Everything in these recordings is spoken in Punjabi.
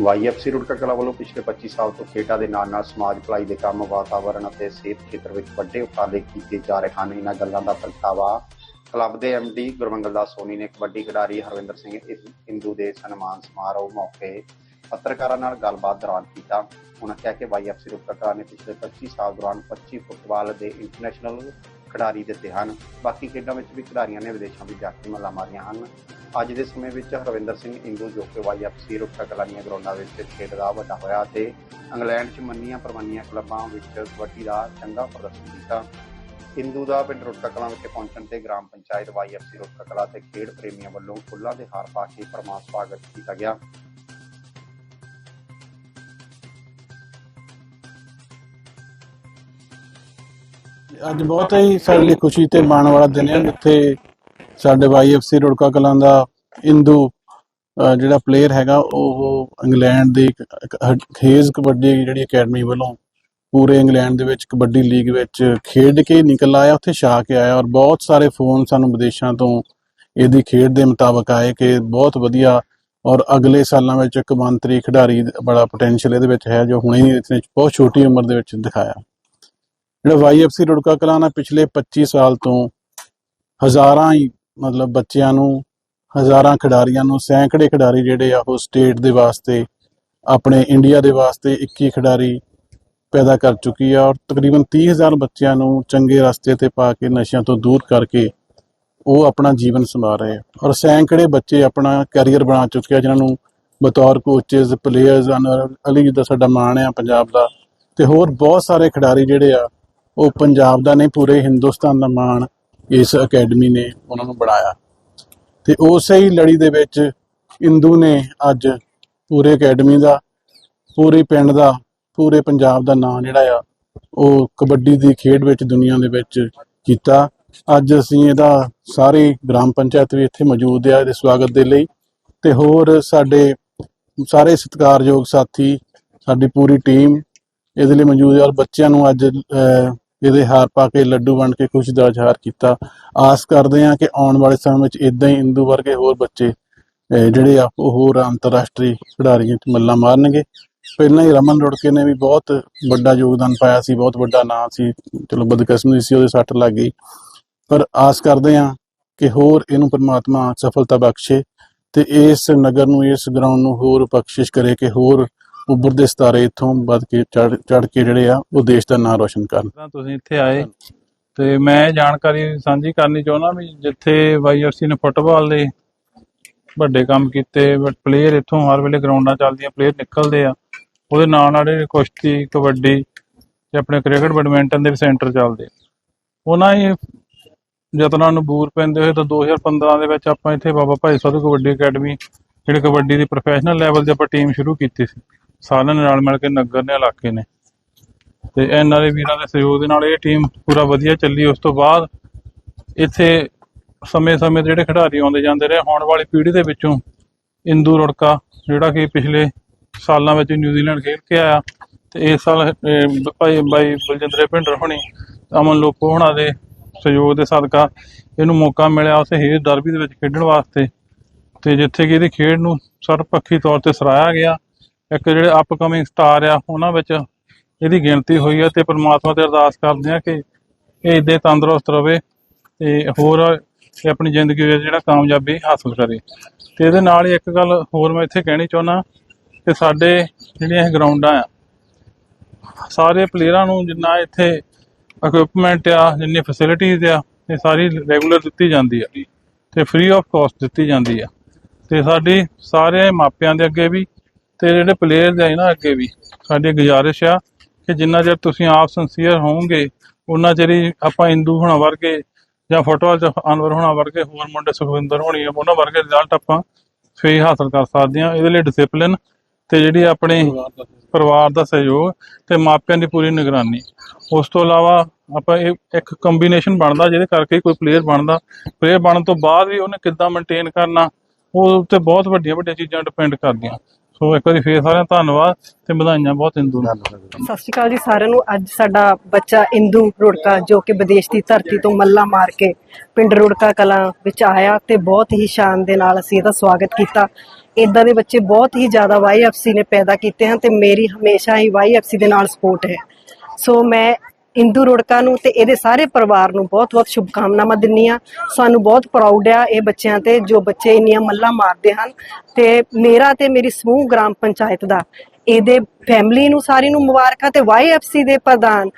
ਵਾਈਐਫਸੀ ਰੁੜਕਾ ਕਲਾ ਵੱਲੋਂ ਪਿਛਲੇ 25 ਸਾਲ ਤੋਂ ਖੇਡਾਂ ਦੇ ਨਾਲ ਨਾਲ ਸਮਾਜ ਭਲਾਈ ਦੇ ਕੰਮ ਵਾਤਾਵਰਣ ਅਤੇ ਸਿਹਤ ਖੇਤਰ ਵਿੱਚ ਵੱਡੇ ਉਪਰਾਲੇ ਕੀਤੇ ਜਾ ਰਹੇ ਹਨ। ਇਹਨਾਂ ਗੱਲਾਂ ਦਾ ਪ੍ਰਗਟਾਵਾ ਕਲੱਬ ਦੇ ਐਮਡੀ ਗੁਰਮੰਗਲ ਦਾਸ ਸੋਨੀ ਨੇ ਕਬੱਡੀ ਖਿਡਾਰੀ ਹਰਵਿੰਦਰ ਸਿੰਘ ਹਿੰਦੂ ਦੇ ਸਨਮਾਨ ਸਮਾਰੋਹ ਮੌਕੇ ਪੱਤਰਕਾਰਾਂ ਨਾਲ ਗੱਲਬਾਤ ਦੌਰਾਨ ਕੀਤਾ। ਉਹਨਾਂ ਕਿਹਾ ਕਿ ਵਾਈਐਫਸੀ ਰੁੜਕਾ ਕਲਾ ਨੇ ਪਿਛਲੇ 25 ਸਾਲ ਦੌਰਾਨ 25 ਫੁੱਟਬਾਲ ਦੇ ਇੰਟਰਨੈਸ਼ਨਲ ਖਿਡਾਰੀ ਦਿੱਤੇ ਹਨ। ਬਾਕੀ ਖੇਡਾਂ ਵਿੱਚ ਵੀ ਖਿਡਾਰੀਆਂ ਨੇ ਵਿਦੇਸ਼ਾਂ ਵਿੱਚ ਜਾ ਕੇ ਮੱਲਾਂ ਮਾਰੀਆਂ ਹਨ। ਅੱਜ ਦੇ ਸਮੇਂ ਵਿੱਚ ਹਰਵਿੰਦਰ ਸਿੰਘ ਇੰਦੂ, ਜੋ ਕਿ ਵਾਈਐਫਸੀ ਰੁੜਕਾ ਕਲਾਂ ਗਰਾਊਂਡਾਂ ਵਿੱਚ ਖੇਡਦਾ ਵੱਡਾ ਹੋਇਆ ਤੇ ਇੰਗਲੈਂਡ 'ਚ ਮੰਨੀਆਂ ਪ੍ਰਮੰਨੀਆਂ ਕਲੱਬਾਂ ਵਿੱਚ ਕਬੱਡੀ ਦਾ ਚੰਗਾ ਪ੍ਰਦਰਸ਼ਨ ਕੀਤਾ। ਇੰਦੂ ਦਾ ਪਿੰਡ ਰੁੜਕਾ ਕਲਾਂ ਵਿਖੇ ਪਹੁੰਚਣ ਤੇ ਗ੍ਰਾਮ ਪੰਚਾਇਤ ਵਾਈਐਫਸੀ ਰੁੜਕਾ ਕਲਾਂ ਤੇ ਖੇਡ ਪ੍ਰੇਮੀਆਂ ਵੱਲੋਂ ਫੁੱਲਾਂ ਦੇ ਹਾਰ ਪਾ ਕੇ ਪਰਮਾਨ ਸਵਾਗਤ ਕੀਤਾ ਗਿਆ। ਅੱਜ ਬਹੁਤ ਹੀ ਸਾਡੇ ਲਈ ਖੁਸ਼ੀ ਤੇ ਮਾਣ ਵਾਲਾ ਦਿਨ ਹੈ। ਜਿੱਥੇ ਸਾਡੇ ਵਾਈਐਫਸੀ ਰੁੜਕਾ ਕਲਾਂ ਦਾ ਇੰਦੂ ਜਿਹੜਾ ਪਲੇਅਰ ਹੈਗਾ, ਉਹ ਇੰਗਲੈਂਡ ਦੀ ਖੇਜ਼ ਕਬੱਡੀ ਜਿਹੜੀ ਅਕੈਡਮੀ ਵੱਲੋਂ ਪੂਰੇ ਇੰਗਲੈਂਡ ਦੇ ਵਿੱਚ ਕਬੱਡੀ ਲੀਗ ਵਿੱਚ ਖੇਡ ਕੇ ਨਿਕਲ ਆਇਆ, ਉੱਥੇ ਛਾ ਕੇ ਆਇਆ ਔਰ ਬਹੁਤ ਸਾਰੇ ਫੋਨ ਸਾਨੂੰ ਵਿਦੇਸ਼ਾਂ ਤੋਂ ਇਹਦੀ ਖੇਡ ਦੇ ਮੁਤਾਬਕ ਆਏ ਕਿ ਬਹੁਤ ਵਧੀਆ ਔਰ ਅਗਲੇ ਸਾਲਾਂ ਵਿੱਚ ਇੱਕ ਮੰਤਰੀ ਖਿਡਾਰੀ ਬੜਾ ਪੋਟੈਂਸ਼ੀਅਲ ਇਹਦੇ ਵਿੱਚ ਹੈ ਜੋ ਹੁਣੇ ਹੀ ਇਸਨੇ ਬਹੁਤ ਛੋਟੀ ਉਮਰ ਦੇ ਵਿੱਚ ਦਿਖਾਇਆ। ਜਿਹੜਾ ਵਾਈਐਫਸੀ ਰੁੜਕਾ ਕਲਾਂ ਨੇ ਪਿਛਲੇ 25 ਸਾਲ ਤੋਂ ਹਜ਼ਾਰਾਂ ਹੀ ਮਤਲਬ ਬੱਚਿਆਂ ਨੂੰ ਹਜ਼ਾਰਾਂ ਖਿਡਾਰੀਆਂ ਨੂੰ ਸੈਂਕੜੇ ਖਿਡਾਰੀ ਜਿਹੜੇ ਆ ਉਹ ਸਟੇਟ ਦੇ ਵਾਸਤੇ, ਆਪਣੇ ਇੰਡੀਆ ਦੇ ਵਾਸਤੇ 21 ਖਿਡਾਰੀ ਪੈਦਾ ਕਰ ਚੁੱਕੀ ਆ ਔਰ ਤਕਰੀਬਨ 30000 ਬੱਚਿਆਂ ਨੂੰ ਚੰਗੇ ਰਸਤੇ ਤੇ ਪਾ ਕੇ ਨਸ਼ਿਆਂ ਤੋਂ ਦੂਰ ਕਰਕੇ ਉਹ ਆਪਣਾ ਜੀਵਨ ਸੰਭਾਲ ਰਹੇ ਆ। ਔਰ ਸੈਂਕੜੇ ਬੱਚੇ ਆਪਣਾ ਕੈਰੀਅਰ ਬਣਾ ਚੁੱਕੇ ਆ, ਜਿਨ੍ਹਾਂ ਨੂੰ ਬਤੌਰ ਕੋਚਸ ਪਲੇਅਰਸ ਅਲੀ ਦਾ ਸਾਡਾ ਮਾਣ ਆ ਪੰਜਾਬ ਦਾ ਤੇ ਹੋਰ ਬਹੁਤ ਸਾਰੇ ਖਿਡਾਰੀ ਜਿਹੜੇ ਆ, ਉਹ ਪੰਜਾਬ ਦਾ ਨਹੀਂ ਪੂਰੇ ਹਿੰਦੁਸਤਾਨ ਦਾ ਮਾਣ ਇਸ ਅਕੈਡਮੀ ਨੇ ਉਹਨਾਂ ਨੂੰ ਬਣਾਇਆ। ਤੇ ਉਸੇ ਹੀ ਲੜੀ ਦੇ ਵਿੱਚ ਇੰਦੂ ਨੇ ਅੱਜ ਪੂਰੇ ਅਕੈਡਮੀ ਦਾ, ਪੂਰੇ ਪਿੰਡ ਦਾ, ਪੂਰੇ ਪੰਜਾਬ ਦਾ ਨਾਂ ਜਿਹੜਾ ਆ, ਉਹ ਕਬੱਡੀ ਦੀ ਖੇਡ ਵਿੱਚ ਦੁਨੀਆ ਦੇ ਵਿੱਚ ਕੀਤਾ। ਅੱਜ ਅਸੀਂ ਇਹਦਾ ਸਾਰੇ ਗ੍ਰਾਮ ਪੰਚਾਇਤ ਵੀ ਇੱਥੇ ਮੌਜੂਦ ਆ ਇਹਦੇ ਸਵਾਗਤ ਦੇ ਲਈ। ਤੇ ਹੋਰ ਸਾਡੇ ਸਾਰੇ ਸਤਿਕਾਰਯੋਗ ਸਾਥੀ, ਸਾਡੀ ਪੂਰੀ ਟੀਮ ਇਹਦੇ ਲਈ ਮੌਜੂਦ ਆ ਔਰ ਬੱਚਿਆਂ ਨੂੰ ਅੱਜ ਅਹ, ਹਾਰ ਪਾ ਕੇ ਲੱਡੂ ਵੰਡ ਕੇ ਖੁਸ਼ੀ ਦਾ ਇਜ਼ਹਾਰ ਕੀਤਾ। ਆਸ ਕਰਦੇ ਹਾਂ ਕਿ ਆਉਣ ਵਾਲੇ ਸਮੇਂ ਵਿੱਚ ਇਦਾਂ ਹੀ ਇੰਦੂ ਵਰਗੇ ਹੋਰ ਬੱਚੇ ਜਿਹੜੇ ਆ ਹੋਰ ਅੰਤਰਰਾਸ਼ਟਰੀ ਖਿਡਾਰੀਆਂ 'ਚ ਮੱਲਾਂ ਮਾਰਨਗੇ। ਪਹਿਲਾਂ ਹੀ ਰਮਨ ਰੁੜਕੇ ਨੇ ਵੀ ਬਹੁਤ ਵੱਡਾ ਯੋਗਦਾਨ ਪਾਇਆ ਸੀ ਬਹੁਤ ਵੱਡਾ ਨਾਂ ਸੀ। ਚਲੋ ਬਦਕਿਸਮਤੀ ਸੀ ਉਹਦੇ ਸੱਟ ਲੱਗ ਗਈ। ਪਰ ਆਸ ਕਰਦੇ ਹਾਂ ਕਿ ਹੋਰ ਇਹਨੂੰ ਪਰਮਾਤਮਾ ਸਫਲਤਾ ਬਖਸ਼ੇ ਤੇ ਇਸ ਨਗਰ ਨੂੰ ਇਸ ਗਰਾਊਂਡ ਨੂੰ ਹੋਰ ਬਖਸ਼ਿਸ਼ ਕਰੇ ਕਿ ਹੋਰ ਉੱਭਰਦੇ ਸਿਤਾਰੇ ਇੱਥੋਂ ਵੱਧ ਕੇ ਚੜ ਕੇ ਜਿਹੜੇ ਆ, ਉਹ ਦੇਸ਼ ਦਾ ਨਾਮ ਰੋਸ਼ਨ ਕਰਨ। ਤੁਸੀਂ ਇੱਥੇ ਆਏ ਤੇ ਮੈਂ ਜਾਣਕਾਰੀ ਸਾਂਝੀ ਕਰਨੀ ਚਾਹੁੰਦਾ ਵੀ ਜਿੱਥੇ ਵਾਈਆਰਸੀ ਨੇ ਫੁੱਟਬਾਲ ਦੇ ਵੱਡੇ ਕੰਮ ਕੀਤੇ ਪਲੇਅਰ ਇੱਥੋਂ ਹਰ ਵੇਲੇ ਗਰਾਊਂਡਾਂ ਚੱਲਦੀਆਂ ਪਲੇਅਰ ਨਿਕਲਦੇ ਆ। ਉਹਦੇ ਨਾਲ ਨਾਲ ਕੁਸ਼ਤੀ, ਕਬੱਡੀ ਤੇ ਆਪਣੇ ਕ੍ਰਿਕਟ, ਬੈਡਮਿੰਟਨ ਦੇ ਵੀ ਸੈਂਟਰ ਚੱਲਦੇ ਉਹਨਾਂ ਹੀ ਯਤਨਾਂ ਨੂੰ ਬੂਰ ਪੈਂਦੇ ਹੋਏ ਤਾਂ 2015 ਦੇ ਵਿੱਚ ਆਪਾਂ ਇੱਥੇ ਬਾਬਾ ਭਾਈ ਸਾਧੂ ਕਬੱਡੀ ਅਕੈਡਮੀ, ਜਿਹੜੀ ਕਬੱਡੀ ਦੀ ਪ੍ਰੋਫੈਸ਼ਨਲ ਲੈਵਲ ਤੇ ਆਪਾਂ ਟੀਮ ਸ਼ੁਰੂ ਕੀਤੀ ਸੀ। ਸਾਰਿਆਂ ਨੇ ਰਲ ਮਿਲ ਕੇ ਨਗਰ ਨੇ ਇਲਾਕੇ ਨੇ। ਤੇ ਇਹਨਾਂ ਦੇ ਵੀਰਾਂ ਦੇ ਸਹਿਯੋਗ ਦੇ ਨਾਲ ਇਹ ਟੀਮ ਪੂਰਾ ਵਧੀਆ ਚੱਲੀ। ਉਸ ਤੋਂ ਬਾਅਦ ਇੱਥੇ ਸਮੇਂ-ਸਮੇਂ ਤੇ ਜਿਹੜੇ ਖਿਡਾਰੀ ਆਉਂਦੇ ਜਾਂਦੇ ਰਹੇ। ਹੁਣ ਵਾਲੀ ਪੀੜ੍ਹੀ ਦੇ ਵਿੱਚੋਂ ਇੰਦੂ ਰੜਕਾ, ਜਿਹੜਾ ਕਿ ਪਿਛਲੇ ਸਾਲਾਂ ਵਿੱਚ ਨਿਊਜ਼ੀਲੈਂਡ ਖੇਡ ਕੇ ਆਇਆ, ਤੇ ਇਸ ਸਾਲ ਭਾਈ ਬਾਈ ਬਲਜਿੰਦਰ ਭਿੰਡਰ ਹੋਣੀ, ਅਮਨ ਲੋਕੋ ਹੋਣਾ ਦੇ ਸਹਿਯੋਗ ਦੇ ਸਦਕਾ ਇਹਨੂੰ ਮੌਕਾ ਮਿਲਿਆ ਉਸ ਹੇਜ ਦਰਬੀ ਦੇ ਵਿੱਚ ਖੇਡਣ ਵਾਸਤੇ। ਤੇ ਜਿੱਥੇ ਕਿ ਇਹਦੀ ਖੇਡ ਨੂੰ ਸਰਵਪੱਖੀ ਤੌਰ ਤੇ ਸਰਾਇਆ ਗਿਆ। ਇੱਕ ਜਿਹੜੇ ਅਪਕਮਿੰਗ ਸਟਾਰ ਆ, ਉਹਨਾਂ ਵਿੱਚ ਇਹਦੀ ਗਿਣਤੀ ਹੋਈ ਆ ਤੇ ਪ੍ਰਮਾਤਮਾ ਤੇ ਅਰਦਾਸ ਕਰਦੇ ਆ ਕਿ ਇਹ ਇਦਾਂ ਤੰਦਰੁਸਤ ਰਵੇ ਤੇ ਹੋਰ ਇਹ ਆਪਣੀ ਜ਼ਿੰਦਗੀ ਵਿੱਚ ਜਿਹੜਾ ਕਾਮਯਾਬੀ ਹਾਸਲ ਕਰੇ। ਤੇ ਇਹਦੇ ਨਾਲ ਹੀ ਇੱਕ ਗੱਲ ਹੋਰ ਮੈਂ ਇੱਥੇ ਕਹਿਣੀ ਚਾਹੁੰਦਾ ਕਿ ਸਾਡੇ ਜਿਹੜੀਆਂ ਇਹ ਗਰਾਊਂਡਾਂ ਆ, ਸਾਰੇ ਪਲੇਅਰਾਂ ਨੂੰ ਜਿੰਨਾ ਇੱਥੇ ਇਕਵਿਪਮੈਂਟ ਆ, ਜਿੰਨੀ ਫੈਸਿਲਿਟੀਜ਼ ਆ, ਇਹ ਸਾਰੀ ਰੈਗੂਲਰ ਦਿੱਤੀ ਜਾਂਦੀ ਆ। ਤੇ ਫ੍ਰੀ ਆਫ ਕਾਸਟ ਦਿੱਤੀ ਜਾਂਦੀ ਆ। ਤੇ ਸਾਡੀ ਸਾਰੇ ਮਾਪਿਆਂ ਦੇ ਅੱਗੇ ਵੀ ਤੇ ਜਿਹੜੇ ਪਲੇਅਰ ਦੇ ਇਹਨਾਂ ਅੱਗੇ ਵੀ, ਸਾਡੀ ਗੁਜ਼ਾਰਿਸ਼ ਆ ਕਿ ਜਿੰਨਾ ਚਿਰ ਤੁਸੀਂ ਆਪ ਸਿੰਸੀਅਰ ਹੋਵੋਗੇ ਉਹਨਾਂ ਚਿਰ ਹੀ ਆਪਾਂ ਹਿੰਦੂ ਹੋਣਾ ਵਰਗੇ ਜਾਂ ਫੁੱਟਬਾਲ ਚ ਅਨਵਰ ਹੋਣਾ ਵਰਗੇ, ਹੋਰ ਮੁੰਡੇ ਸੁਖਵਿੰਦਰ ਹੋਣੀ ਉਹਨਾਂ ਵਰਗੇ ਰਿਜ਼ਲਟ ਆਪਾਂ ਫੇਰ ਹਾਸਲ ਕਰ ਸਕਦੇ ਹਾਂ। ਇਹਦੇ ਲਈ ਡਿਸਪਲਿਨ ਤੇ ਜਿਹੜੀ ਆਪਣੇ ਪਰਿਵਾਰ ਦਾ ਸਹਿਯੋਗ ਤੇ ਮਾਪਿਆਂ ਦੀ ਪੂਰੀ ਨਿਗਰਾਨੀ। ਉਸ ਤੋਂ ਇਲਾਵਾ ਆਪਾਂ ਇਹ ਇੱਕ ਕੰਬੀਨੇਸ਼ਨ ਬਣਦਾ ਜਿਹਦੇ ਕਰਕੇ ਕੋਈ ਪਲੇਅਰ ਬਣਦਾ। ਪਲੇਅਰ ਬਣਨ ਤੋਂ ਬਾਅਦ ਵੀ ਉਹਨੇ ਕਿੱਦਾਂ ਮੇਨਟੇਨ ਕਰਨਾ, ਉਹ ਉੱਤੇ ਬਹੁਤ ਵੱਡੀਆਂ ਵੱਡੀਆਂ ਚੀਜ਼ਾਂ ਡਿਪੈਂਡ ਕਰਦੀਆਂ। ਸੋ ਇੱਕ ਵਾਰੀ ਫੇਰ ਸਾਰਿਆਂ ਦਾ ਧੰਨਵਾਦ ਤੇ ਵਧਾਈਆਂ ਬਹੁਤ ਇੰਦੂ ਨੂੰ। ਸਤਿ ਸ਼੍ਰੀ ਅਕਾਲ ਜੀ ਸਾਰਿਆਂ ਨੂੰ। ਅੱਜ ਸਾਡਾ ਬੱਚਾ ਇੰਦੂ ਰੁੜਕਾ ਜੋ ਕਿ ਵਿਦੇਸ਼ ਦੀ ਧਰਤੀ ਤੋਂ ਮੱਲਾ ਮਾਰ ਕੇ ਪਿੰਡ ਰੁੜਕਾ ਕਲਾਂ ਵਿੱਚ ਆਇਆ ਤੇ ਬਹੁਤ ਹੀ ਸ਼ਾਨ ਦੇ ਨਾਲ ਅਸੀਂ ਇਹਦਾ ਸਵਾਗਤ ਕੀਤਾ। ਇਦਾਂ ਦੇ ਬੱਚੇ ਬਹੁਤ ਹੀ ਜ਼ਿਆਦਾ ਵਾਈਐਫਸੀ ਨੇ ਪੈਦਾ ਕੀਤੇ ਹਨ ਤੇ ਮੇਰੀ ਹਮੇਸ਼ਾ ਹੀ ਵਾਈਐਫਸੀ ਦੇ ਨਾਲ ਸਪੋਰਟ ਹੈ। ਸੋ ਮੈਂ ਇੰਦੂ ਰੋੜਕਾ ਨੂੰ ਤੇ ਇਹਦੇ ਸਾਰੇ ਪਰਿਵਾਰ ਨੂੰ ਬਹੁਤ-ਬਹੁਤ ਸ਼ੁਭਕਾਮਨਾਵਾਂ ਦਿੰਨੀ ਆ ਸਾਨੂੰ ਬਹੁਤ ਪ੍ਰਾਊਡ ਆ ਇਹ ਬੱਚਿਆਂ ਤੇ ਜੋ ਬੱਚੇ ਇੰਨੀਆਂ ਮੱਲਾਂ ਮਾਰਦੇ ਹਨ ਤੇ ਮੇਰਾ ਤੇ ਮੇਰੀ ਸਮੂਹ ਗ੍ਰਾਮ ਪੰਚਾਇਤ ਦਾ ਇਹਦੇ ਫੈਮਿਲੀ ਨੂੰ ਸਾਰੀ ਨੂੰ ਮੁਬਾਰਕਾਂ ਤੇ ਵਾਈਐਫਸੀ ਦੇ ਪ੍ਰਧਾਨ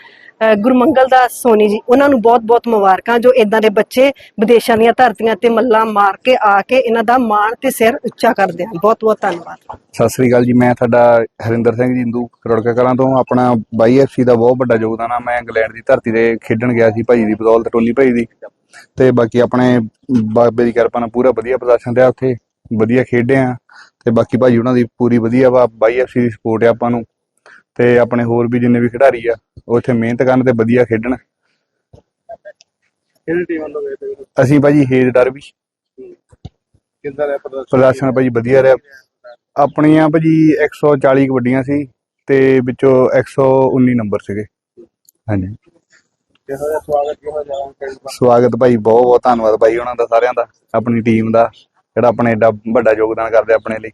ਗੁਰਮੰਗਲ ਦਾਸ ਸੋਨੀ ਜੀ, ਉਹਨਾਂ ਨੂੰ ਬਹੁਤ-ਬਹੁਤ ਮੁਬਾਰਕਾਂ, ਜੋ ਇਦਾਂ ਦੇ ਬੱਚੇ ਵਿਦੇਸ਼ਾਂ ਦੀਆਂ ਧਰਤੀਆਂ ਤੇ ਮੱਲਾਂ ਮਾਰ ਕੇ ਆ ਕੇ ਇਹਨਾਂ ਦਾ ਮਾਣ ਤੇ ਸਿਰ ਉੱਚਾ ਕਰਦੇ ਹਨ। ਬਹੁਤ-ਬਹੁਤ ਧੰਨਵਾਦ। ਸਤਿ ਸ੍ਰੀ ਅਕਾਲ ਜੀ, ਮੈਂ ਤੁਹਾਡਾ ਹਰਿੰਦਰ ਸਿੰਘ ਜੀ ਕਰੋੜਕਾ ਕਲਾਂ ਤੋਂ। ਆਪਣਾ ਬਾਈ ਐਫਸੀ ਦਾ ਬਹੁਤ ਵੱਡਾ ਯੋਗਦਾਨ ਆ। ਮੈਂ ਇੰਗਲੈਂਡ ਦੀ ਧਰਤੀ ਤੇ ਖੇਡਣ ਗਿਆ ਸੀ, ਭਾਈ ਦੀ ਬਦੌਲਤ ਟੋਲੀ ਭਾਈ ਦੀ। ਤੇ ਬਾਕੀ ਆਪਣੇ ਬਾਬੇ ਦੀ ਕਿਰਪਾ ਨਾਲ ਪੂਰਾ ਵਧੀਆ ਪ੍ਰਦਰਸ਼ਨ ਰਿਹਾ ਉੱਥੇ। ਵਧੀਆ ਖੇਡੇ ਆ। ਤੇ ਬਾਕੀ ਭਾਈ ਉਹਨਾਂ ਦੀ ਪੂਰੀ ਵਧੀਆ ਵਾ। ਬਾਈ ਐਫਸੀ ਦੀ ਸਪੋਰਟ ਆ ਆਪਾਂ ਨੂੰ। ਤੇ ਆਪਣੇ ਹੋਰ ਵੀ ਜਿੰਨੇ ਵੀ ਖਿਡਾਰੀ ਆ ਉਹ ਇੱਥੇ ਮਿਹਨਤ ਕਰਨ ਤੇ ਵਧੀਆ ਖੇਡਣ। ਕਿਹੜੀ ਟੀਮ ਵੱਲੋਂ ਗਏ ਤੇ? ਅਸੀਂ ਭਾਜੀ ਹੇਜ ਡਰਬੀ। ਕਿੰਦਾ ਰਿਹਾ ਪ੍ਰਦਰਸ਼ਨ? ਪ੍ਰਦਰਸ਼ਨ ਭਾਜੀ ਵਧੀਆ ਰਿਹਾ। ਆਪਣੀਆਂ ਭਾਜੀ 140 ਕਬੱਡੀਆਂ ਸੀ ਤੇ ਵਿੱਚੋਂ 119 ਨੰਬਰ ਸੀਗੇ। ਹਾਂਜੀ। ਸਵਾਗਤ ਭਾਈ ਬਹੁਤ ਬਹੁਤ ਧੰਨਵਾਦ ਭਾਈ ਉਹਨਾਂ ਦਾ ਸਾਰਿਆਂ ਦਾ ਆਪਣੀ ਟੀਮ ਦਾ ਜਿਹੜਾ ਆਪਣੇ ਏਡਾ ਵੱਡਾ ਯੋਗਦਾਨ ਕਰਦੇ ਆਪਣੇ ਲਈ।